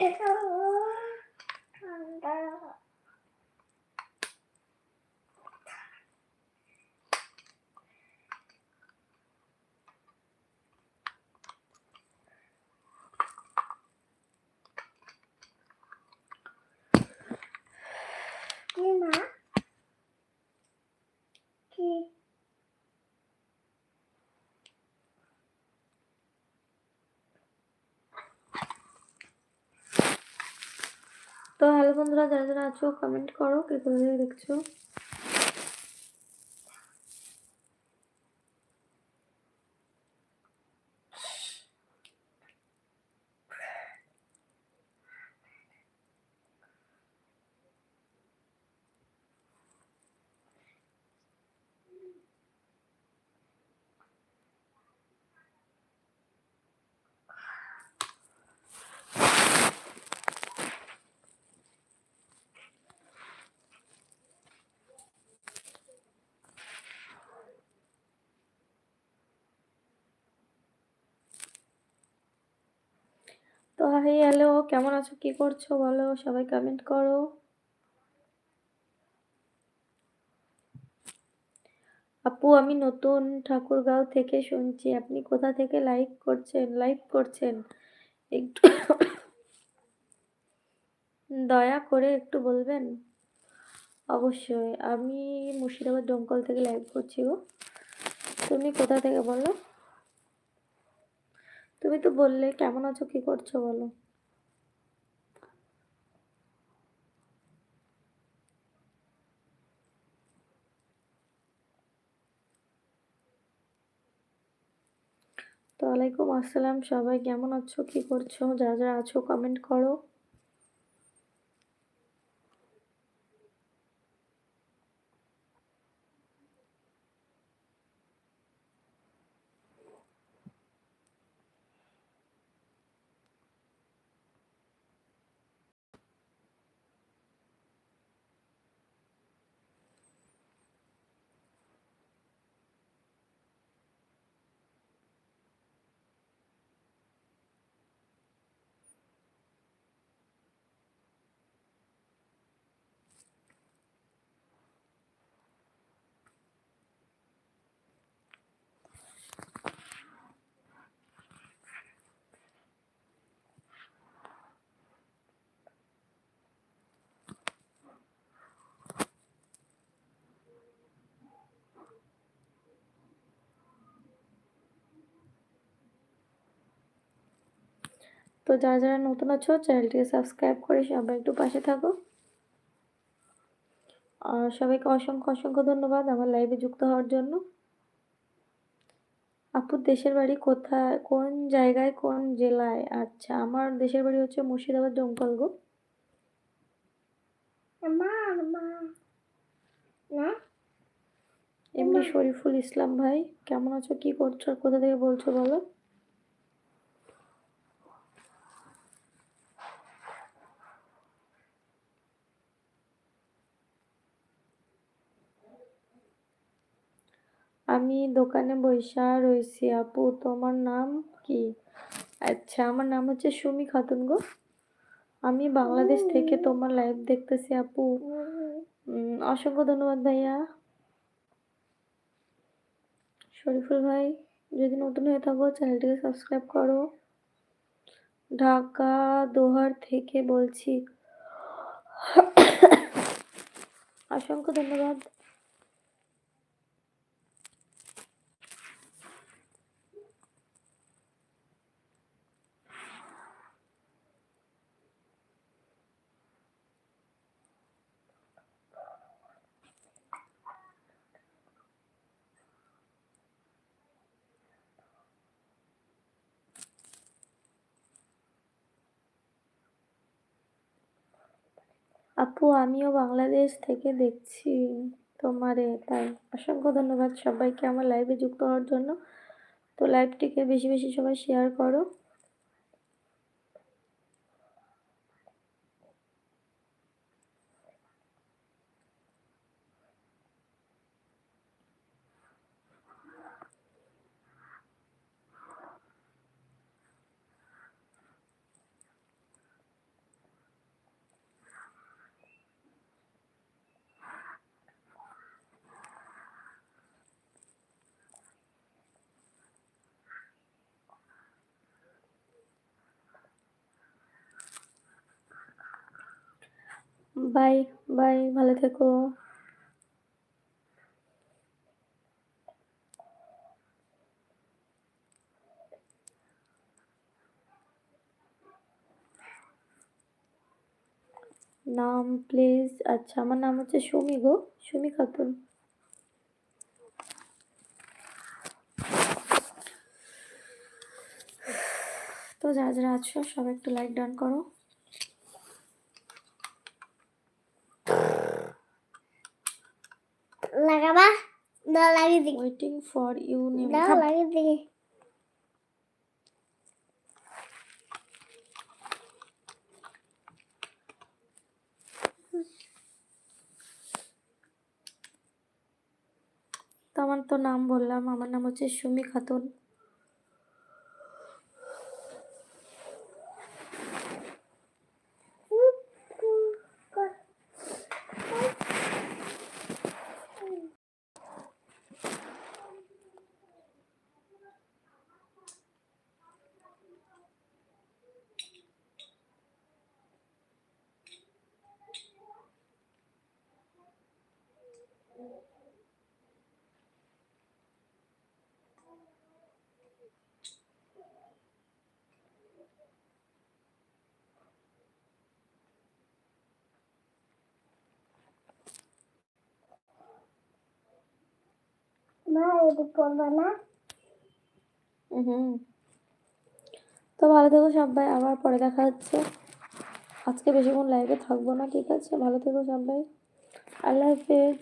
It তো hello বন্ধুরা যারা যারা আছো কমেন্ট করো কে কোথা থেকে দেখছ? তো হাই হ্যালো, কেমন আছো? কি করছ? বলো, সবাই কমেন্ট করো। আপু, আমি নতুন ঠাকুরগাঁও থেকে শুনছি। আপনি কোথা থেকে লাইক করছেন? লাইভ করছেন? একটু দয়া করে একটু বলবেন? অবশ্যই। আমি মুর্শিদাবাদ ডোমকল থেকে লাইভ করছি গো। তুমি কোথা থেকে বলো? তুমি তো বললে, কেমন আছো? কি করছ? বলো। তো আলাইকুম আসসালাম সবাই, কেমন আছো? কি করছ? যারা যারা আছো কমেন্ট করো। তো যারা যারা নতুন আছো চ্যানেলটিকে সাবস্ক্রাইব করে সবাই একটু পাশে থাকো। আর সবাইকে অসংখ্য অসংখ্য ধন্যবাদ আমার লাইভে যুক্ত হওয়ার জন্য। আপুর দেশের বাড়ি কোথায়? কোন জায়গায় কোন জেলায়? আচ্ছা আমার দেশের বাড়ি হচ্ছে মুর্শিদাবাদ ডোমকল গো। মা মা এমনি শরীফুল ইসলাম ভাই কেমন আছো? কি করছ? কোথা থেকে বলছো বলো? আমি দোকানে বইসা রয়েছি, আপু, তোমার নাম কি? আচ্ছা আমার নাম হচ্ছে সুমি খাতুন গো। আমি বাংলাদেশ থেকে তোমার লাইভ দেখতেছি, আপু। অসংখ্য ধন্যবাদ ভাইয়া। শরীফুল ভাই, যদি নতুন হয়ে থাকো, চ্যানেলটিকে সাবস্ক্রাইব করো। ঢাকা, দোহার থেকে বলছি। অসংখ্য ধন্যবাদ। আপু, আমিও বাংলাদেশ থেকে দেখছি তোমারে, তাই। অসংখ্য ধন্যবাদ সবাইকে আমার লাইভে যুক্ত হওয়ার জন্য। তো লাইভটিকে বেশি বেশি সবাই শেয়ার করো। বাই বাই, ভালো থেকো। নাম প্লিজ আচ্ছা আমার নাম হচ্ছে সুমি গো। সুমি খাতুন। তো যারা যারা আছো, সবাই একটু লাইক ডান করো। লাগাবা না লাগিয়ে দিই ওয়েটিং ফর ইউ নেম না লাগিয়ে দিই তো আমার তো নাম বললাম আমার নাম হচ্ছে সুমি খাতুন। না হুম। তো ভালো থেকো সবাই, আবার পরে দেখা হচ্ছে। আজকে বেশিক্ষণ লাইভে থাকব না, ঠিক আছে? ভালো থেকো সবাই। আল্লাহ হাফেজ।